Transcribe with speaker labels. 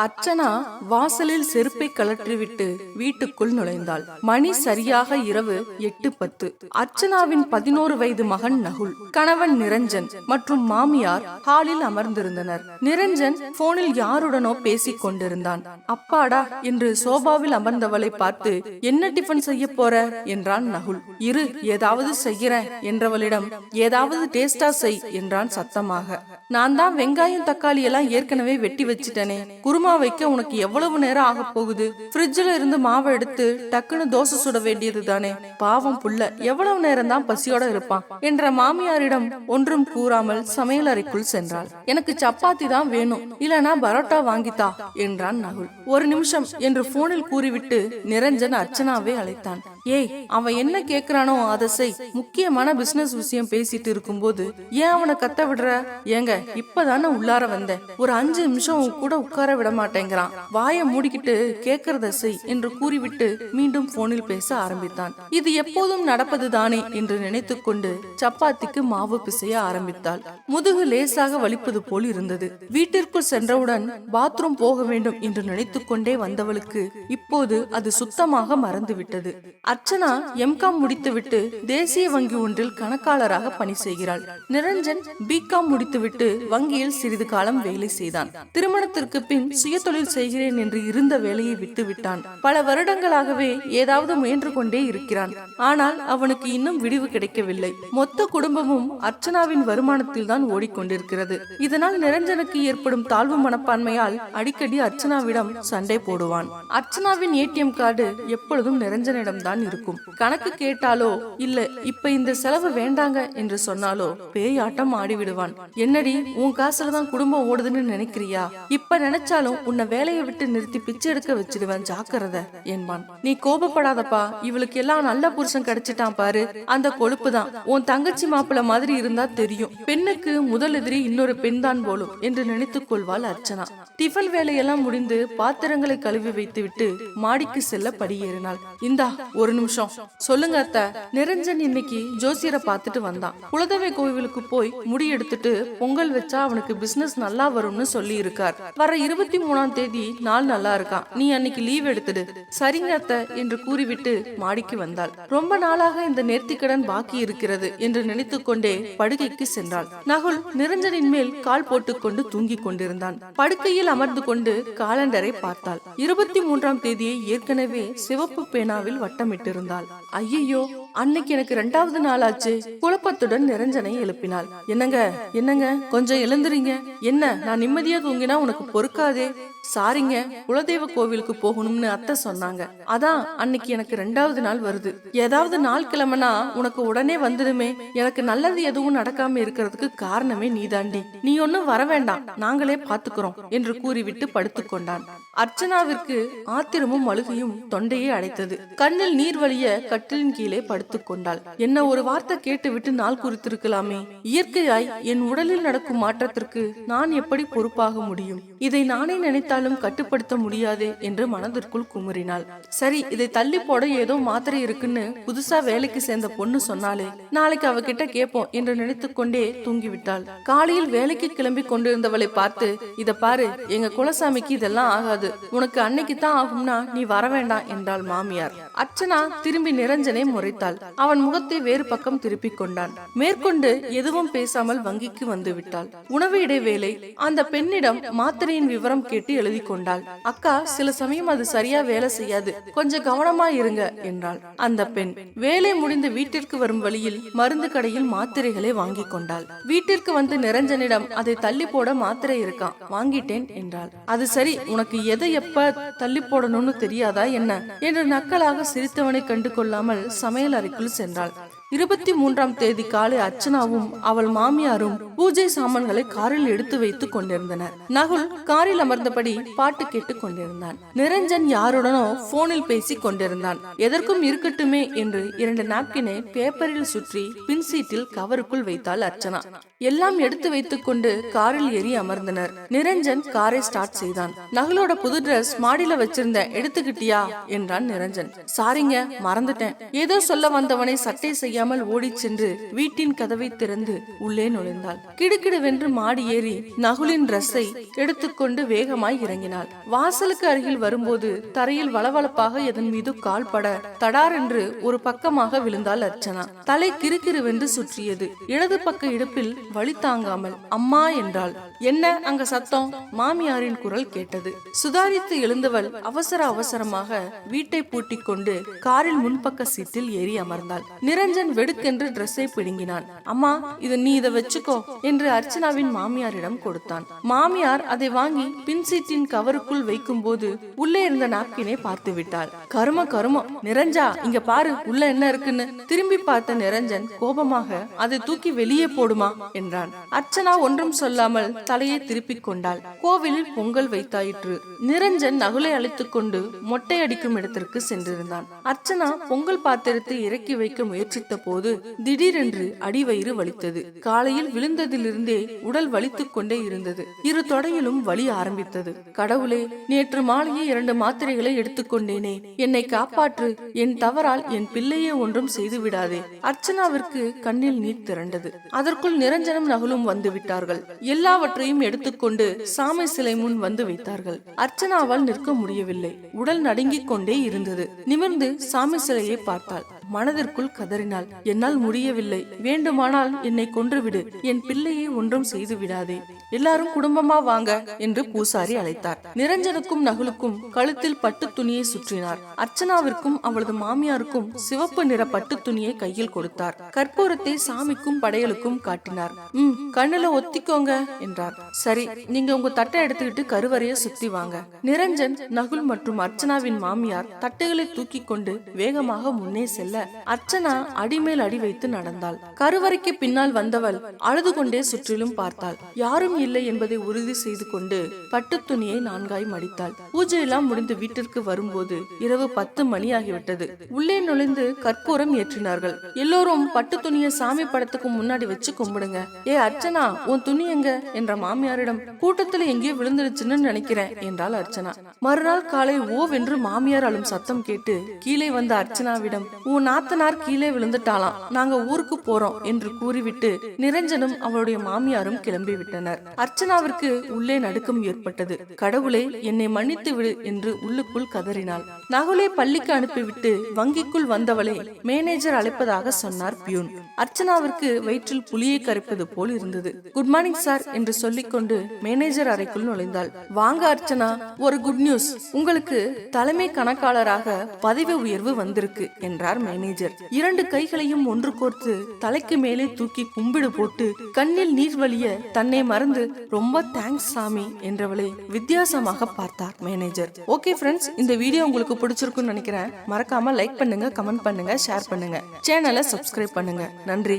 Speaker 1: அர்ச்சனா வாசலில் செருப்பை கழற்றிவிட்டு வீட்டுக்குள் நுழைந்தாள். மணி சரியாக இரவு எட்டு பத்து அர்ச்சனாவின் பதினோரு வயது மகன் நகுல் கணவன் நிரஞ்சன் மற்றும் மாமியார் ஹாலில் அமர்ந்திருந்தனர். நிரஞ்சன் போனில் யாருடனோ பேசிக் கொண்டிருந்தான். அப்பாடா என்று சோபாவில் அமர்ந்தவளை பார்த்து என்ன டிஃபன் செய்ய போற? என்றான் நகுல். இரு ஏதாவது செய்கிறேன் என்றவளிடம். ஏதாவது டேஸ்டா செய் என்றான் சத்தமாக. நான் தான் வெங்காயம் தக்காளி எல்லாம் ஏற்கனவே வெட்டி வச்சிட்டனே குறும் குருமா வைக்க உனக்கு எவ்வளவு நேரம் ஆக போகுது? ஃப்ரிட்ஜ்ல இருந்து மாவை எடுத்து டக்குன்னு தோசை சுட வேண்டியது தானே பாவம் புள்ள எவ்வளவு நேரம் தான் பசியோட இருப்பான்? என்ற மாமியாரிடம் ஒன்றும் கூறாமல் சமையல் அறைக்குள் சென்றாள். எனக்கு சப்பாத்தி தான் வேணும் இல்லனா பரோட்டா வாங்கித்தா என்றான் நகுல். ஒரு நிமிஷம் என்று போனில் கூறிவிட்டு நிரஞ்சன் அர்ச்சனாவை அழைத்தான். ஏய் அவன் என்ன கேக்குறானோ அதை செய். முக்கியமான பிசினஸ் விஷயம் பேசிட்டு இருக்கும்போது ஏன் அவனை கத்த விடுற? ஏங்க இப்பதானே உள்ளார வந்தேன். ஒரு அஞ்சு நிமிஷம் கூட உட்கார விட மாட்டேங்கிறான். வாயை மூடிக்கிட்டு கேக்குறத செய் என்று கூறிவிட்டு மீண்டும் போனில் பேச ஆரம்பித்தான். இது எப்போதும் நடப்பது தானே என்று நினைத்து கொண்டு சப்பாத்திக்கு மாவு பிசைய ஆரம்பித்தாள். முதுகு லேசாக வலிப்பது போல் இருந்தது. வீட்டிற்குள் சென்றவுடன் பாத்ரூம் போக வேண்டும் என்று நினைத்து கொண்டே வந்தவளுக்கு இப்போது அது சுத்தமாக மறந்துவிட்டது. அர்ச்சனா எம்காம் முடித்துவிட்டு தேசிய வங்கி ஒன்றில் கணக்காளராக பணி செய்கிறாள். நிரஞ்சன் பிகாம் முடித்துவிட்டு வங்கியில் சிறிது காலம் வேலை செய்தான். திருமணத்திற்கு பின் சுயதொழில் செய்கிறேன் என்று இருந்த வேலையை விட்டு விட்டான் பல வருடங்களாகவே ஏதாவது முயன்று கொண்டே இருக்கிறான். ஆனால் அவனுக்கு இன்னும் விடிவு கிடைக்கவில்லை. மொத்த குடும்பமும் அர்ச்சனாவின் வருமானத்தில் தான் ஓடிக்கொண்டிருக்கிறது. இதனால் நிரஞ்சனுக்கு ஏற்படும் தாழ்வு மனப்பான்மையால் அடிக்கடி அர்ச்சனாவிடம் சண்டை போடுவான். அர்ச்சனாவின் ஏடிஎம் கார்டு எப்பொழுதும் நிரஞ்சனிடம் தான் இருக்கும். கணக்கு கேட்டாலோ இல்ல இப்ப இந்த செலவு வேண்டாங்க என்று சொன்னாலோ பேயாட்டம் ஆடிவிடுவான். என்னடி உன் காசுல தான் குடும்பம் ஓடுதுன்னு நினைக்கிறியா? இப்ப நினைச்சாலும் உன்னை வேலையை விட்டு நிறுத்தி பிச்சை எடுக்க வச்சிடுவேன் ஜாக்கிரத என்பான். நீ கோபப்படாதப்பா இவளுக்கு எல்லாம் நல்ல புருஷன் கிடைச்சிட்டான் பாரு. அந்த கொழுப்பு தான். உன் தங்கச்சி மாப்பிள்ள மாதிரி இருந்தா தெரியும். பெண்ணுக்கு முதல் எதிரி இன்னொரு பெண் தான் போலும் என்று நினைத்துக் கொள்வாள் அர்ச்சனா. டிஃபன் வேலையெல்லாம் முடிந்து பாத்திரங்களை கழுவி வைத்துவிட்டு மாடிக்கு செல்ல படியேறினாள். இந்தா ஒரு ஒரு நிமிஷம். சொல்லுங்க அத்த. நிரஞ்சன் இன்னைக்கு ஜோசியரை பார்த்துட்டு வந்தான். குலதெய்வ கோவிலுக்கு போய் முடி எடுத்துட்டு பொங்கல் வச்சா அவனுக்கு பிசினஸ் நல்லா வரும்னு சொல்லி இருக்கார் வர இருபத்தி மூணாம் தேதி நாள் நல்லா இருக்கான் நீ அன்னைக்கு லீவ் எடுத்துடு. சரிங்க அத்த என்று கூறிவிட்டு மாடிக்கு வந்தாள். ரொம்ப நாளாக இந்த நேர்த்திக்கடன் பாக்கி இருக்கிறது என்று நினைத்து கொண்டே படுக்கைக்கு சென்றாள். நகுல் நிரஞ்சனின் மேல் கால் போட்டுக்கொண்டு தூங்கிக் கொண்டிருந்தான். படுக்கையில் அமர்ந்து கொண்டு காலண்டரை பார்த்தாள். இருபத்தி மூன்றாம் தேதியை ஏற்கனவே சிவப்பு பேனாவில் வட்டமிட்டு வட்டமிட்டிருந்தாள் ஐயையோ அன்னைக்கு எனக்கு ரெண்டாவது நாளாச்சு. குழப்பத்துடன் நிரஞ்சனை எழுப்பினாள். என்னங்க? என்னங்க? கொஞ்சம் எழுந்துறீங்க. என்ன நான் நிம்மதியா தூங்கினா உனக்கு பொறுக்காதே? சாரிங்க குலதெய்வ கோவிலுக்கு போகணும்னு அத்தை சொன்னாங்க. அதான் அன்னைக்கு எனக்கு ரெண்டாவது நாள் வருது. ஏதாவது நாள் கிழமைனா உனக்கு உடனே வந்துடுமே. எனக்கு நல்லது எதுவும் நடக்காம இருக்கிறதுக்கு காரணமே நீதாண்டி. நீ ஒன்னும் வர வேண்டாம். நாங்களே பாத்துக்கிறோம் என்று கூறிவிட்டு படுத்துக்கொண்டான் அர்ச்சனாவிற்கு ஆத்திரமும் அழுகையும் தொண்டையை அடைத்தது. கண்ணில் நீர் வழிய கட்டிலின் கீழே படுத்துக் கொண்டாள் என்ன ஒரு வார்த்தை கேட்டுவிட்டு நாள் குறித்திருக்கலாமே. இயற்கையாய் என் உடலில் நடக்கும் மாற்றத்திற்கு நான் எப்படி பொறுப்பாக முடியும்? இதை நானே நினைத்தாலும் கட்டுப்படுத்த முடியாது என்று மனதிற்குள் குமுறினாள். சரி இதை தள்ளி போட ஏதோ மாத்திரை இருக்குன்னு புதுசா வேலைக்கு சேர்ந்த பொண்ணு சொன்னாலே நாளைக்கு அவகிட்ட கேட்போம் என்று நினைத்துக்கொண்டே தூங்கிவிட்டாள். காலையில் வேலைக்கு கிளம்பி கொண்டிருந்தவளை பார்த்து இத பாரு எங்க குலசாமிக்கு இதெல்லாம் ஆகாது. உனக்கு அன்னைக்கு தான் ஆகும்னா நீ வர வேண்டாம் என்றாள் மாமியார். அர்ச்சனா திரும்பி நிரஞ்சனை முறைத்தாள். பார்த்தாள் அவன் முகத்தை வேறு பக்கம் திருப்பிக் கொண்டான். மேற்கொண்டு எதுவும் பேசாமல் வங்கிக்கு வந்து விட்டாள் உணவு இடைவேளை அந்த பெண்ணிடம் மாத்திரையின் விவரம் கேட்டு எழுதி கொண்டாள். அக்கா சில சமயம் அது சரியா வேலை செய்யாது. கொஞ்சம் கவனமா இருங்க என்றாள். அந்த பெண் வேலை முடிந்து வீட்டிற்கு வரும் வழியில் மருந்து கடையில் மாத்திரைகளை வாங்கி கொண்டாள். வீட்டிற்கு வந்து நிரஞ்சனிடம் அதை தள்ளி போட மாத்திரை இருக்கான் வாங்கிட்டேன் என்றாள். அது சரி உனக்கு எதை எப்ப தள்ளி போடணும்னு தெரியாதா என்ன? என்று நக்கலாக சிரித்தவனை கண்டு கொள்ளாமல் சமையல் அறைக்குள் சென்றாள். இருபத்தி மூன்றாம் தேதி காலை அர்ச்சனாவும் அவள் மாமியாரும் பூஜை சாமான்களை காரில் எடுத்து வைத்துக் கொண்டிருந்தனர். நகுல் காரில் அமர்ந்தபடி பாட்டு கேட்டுக் கொண்டிருந்தான். நிரஞ்சன் யாருடனோ போனில் பேசிக் கொண்டிருந்தான். எதற்கும் இருக்கட்டுமே என்று இரண்டு நாப்கினை பேப்பரில் சுற்றி பின் சீட்டில் கவருக்குள் வைத்தாள் அர்ச்சனா. எல்லாம் எடுத்து வைத்துக் கொண்டு காரில் ஏறி அமர்ந்தனர். நிரஞ்சன் காரை ஸ்டார்ட் செய்தான். நகுலோட புது டிரஸ் மாடியில வச்சிருந்த எடுத்துக்கிட்டியா? என்றான் நிரஞ்சன். சாரிங்க மறந்துட்டேன். ஏதோ சொல்ல வந்தவனை சட்டை செய்யாமல் ஓடிச் சென்று வீட்டின் கதவை திறந்து உள்ளே நுழைந்தாள். கிடுகிடுவென்று மாடி ஏறி நகுலின் ட்ரெஸ்ஸை எடுத்துக்கொண்டு வேகமாய் இறங்கினாள். வாசலுக்கு அருகில் வரும்போது தரையில் வளவளப்பாக எதன் மீது கால் பட தடார் என்று ஒரு பக்கமாக விழுந்தாள் அர்ச்சனா. தலை கிறுகிறுவென்று சுற்றியது. இடது பக்க இடுப்பில் வழி தாங்காமல் அம்மா என்றாள். என்ன அங்க சத்தம்? மாமியாரின் குரல் கேட்டது. சுதாரித்து எழுந்தவள் அவசர அவசரமாக வீட்டை பூட்டிக் கொண்டு காரில் முன்பக்க சீட்டில் ஏறி அமர்ந்தாள். நிரஞ்சன் வெடுக்கென்று ட்ரெஸ்ஸை பிடுங்கினான். அம்மா இது நீ இதை வச்சுக்கோ. என்று அர்ச்சனாவின் மாமியாரிடம் கொடுத்தான். மாமியார் அதை வாங்கி பின் சீட்டின் கவருக்குள் வைக்கும் போது உள்ளே இருந்த நாப்கினை பார்த்து விட்டாள் கரும கரும நிரஞ்சா இங்க பாரு உள்ள என்ன இருக்குன்னு? திரும்பி பார்த்த நிரஞ்சன் கோபமாக அதை தூக்கி வெளியே போடுமா? என்றான். அர்ச்சனா ஒன்றும் சொல்லாமல் தலையை திருப்பிக் கொண்டாள். கோவிலில் பொங்கல் வைத்தாயிற்று. நிரஞ்சன் நகுலை அழைத்துக் கொண்டு மொட்டை அடிக்கும் இடத்திற்கு சென்றிருந்தான். அர்ச்சனா பொங்கல் பாத்திரத்தை இறக்கி வைக்க முயற்சித்த போது திடீரென்று அடிவயிறு வலித்தது. காலையில் விழுந்த விழுந்ததிலிருந்தே உடல் வலித்துக் கொண்டே இருந்தது. இரு தொடையிலும் வலி ஆரம்பித்தது. கடவுளே நேற்று மாலையே இரண்டு மாத்திரைகளை எடுத்துக்கொண்டேனே என்னை காப்பாற்று. என் தவறால் என் பிள்ளையே ஒன்றும் செய்து விடாதே. அர்ச்சனாவிற்கு கண்ணில் நீர் திரண்டது. அதற்குள் நிரஞ்சனம் நகுலும் வந்து விட்டார்கள். எல்லாவற்றையும் எடுத்துக்கொண்டு சாமை சிலை முன் வந்து வைத்தார்கள். அர்ச்சனாவால் நிற்க முடியவில்லை. உடல் நடுங்கிக் கொண்டே இருந்தது. நிமிர்ந்து சாமி சிலையை பார்த்தாள். மனதிற்குள் கதறினாள். என்னால் முடியவில்லை. வேண்டுமானால் என்னை கொன்றுவிடு. என் பிள்ளையை ஒன்றும் செய்து விடாதே. எல்லாரும் குடும்பமா வாங்க என்று பூசாரி அழைத்தார். நிரஞ்சனுக்கும் நகுலுக்கும் கழுத்தில் பட்டு துணியை சுற்றினார். அர்ச்சனாவிற்கும் அவளது மாமியாருக்கும் சிவப்பு நிற பட்டு துணியை கையில் கொடுத்தார். கற்பூரத்தை சாமிக்கும் படையலுக்கும் காட்டினார். உம் கண்ணுல ஒத்திக்கோங்க என்றார். சரி நீங்க உங்க தட்டை எடுத்துக்கிட்டு கருவறைய சுத்தி வாங்க. நிரஞ்சன் நகுல் மற்றும் அர்ச்சனாவின் மாமியார் தட்டைகளை தூக்கி கொண்டு வேகமாக முன்னே செல்ல செல்ல அர்ச்சனா அடிமேல் அடி வைத்து நடந்தாள். கருவறைக்கு பின்னால் வந்தவள் அழுது கொண்டே சுற்றிலும் பார்த்தாள். யாரும் இல்லை என்பதை உறுதி செய்து கொண்டு பட்டு துணியை நான்காய் மடித்தாள். பூஜையெல்லாம் முடிந்து வீட்டிற்கு வரும்போது இரவு பத்து மணி ஆகிவிட்டது. உள்ளே நுழைந்து கற்பூரம் ஏற்றினார்கள். எல்லோரும் பட்டு துணியை சாமி படத்துக்கு முன்னாடி வச்சு கும்பிடுங்க. ஏ அர்ச்சனா உன் துணி எங்க? என்ற மாமியாரிடம் கூட்டத்துல எங்கேயோ விழுந்துருச்சுன்னு நினைக்கிறேன் என்றாள் அர்ச்சனா. மறுநாள் காலை ஓவென்று மாமியார் அழும் சத்தம் கேட்டு கீழே வந்த அர்ச்சனாவிடம் உன் நாத்தனார் கீழே விழுந்துட்டாலாம் நாங்க ஊருக்கு போறோம் என்று கூறிவிட்டு நிரஞ்சனும் அவளுடைய மாமியாரும் கிளம்பி விட்டனர். அர்ச்சனாவிற்கு உள்ளே நடுக்கம் ஏற்பட்டது. கடவுளே என்னை மன்னித்து விடு என்று உள்ளுக்குள் கதறினாள். நகுலை பள்ளிக்கு அனுப்பிவிட்டு வங்கிக்குள் வந்தவளை மேனேஜர் அழைப்பதாக சொன்னார் பியூன். அர்ச்சனாவிற்கு வயிற்றில் புலியை கரைப்பது போல் இருந்தது. குட் மார்னிங் சார் என்று சொல்லிக்கொண்டு மேனேஜர் அறைக்குள் நுழைந்தாள். வாங்க அர்ச்சனா ஒரு குட் நியூஸ். உங்களுக்கு தலைமை கணக்காளராக பதவி உயர்வு வந்திருக்கு என்றார் மேனேஜர் இரண்டு கைகளையும் ஒன்று கோர்த்து தலைக்கு மேலே தூக்கி கும்பிடு போட்டு கண்ணில் நீர் வழிய தன்னை மறந்து ரொம்ப தேங்க்ஸ் சாமி என்றவளை வித்தியாசமாக பார்த்தார் மேனேஜர் ஓகே ஃப்ரெண்ட்ஸ் இந்த வீடியோ உங்களுக்கு பிடிச்சிருக்குன்னு நினைக்கிறேன். மறக்காம லைக் பண்ணுங்க கமெண்ட் பண்ணுங்க ஷேர் பண்ணுங்க. சேனலை சப்ஸ்கிரைப் பண்ணுங்க. நன்றி.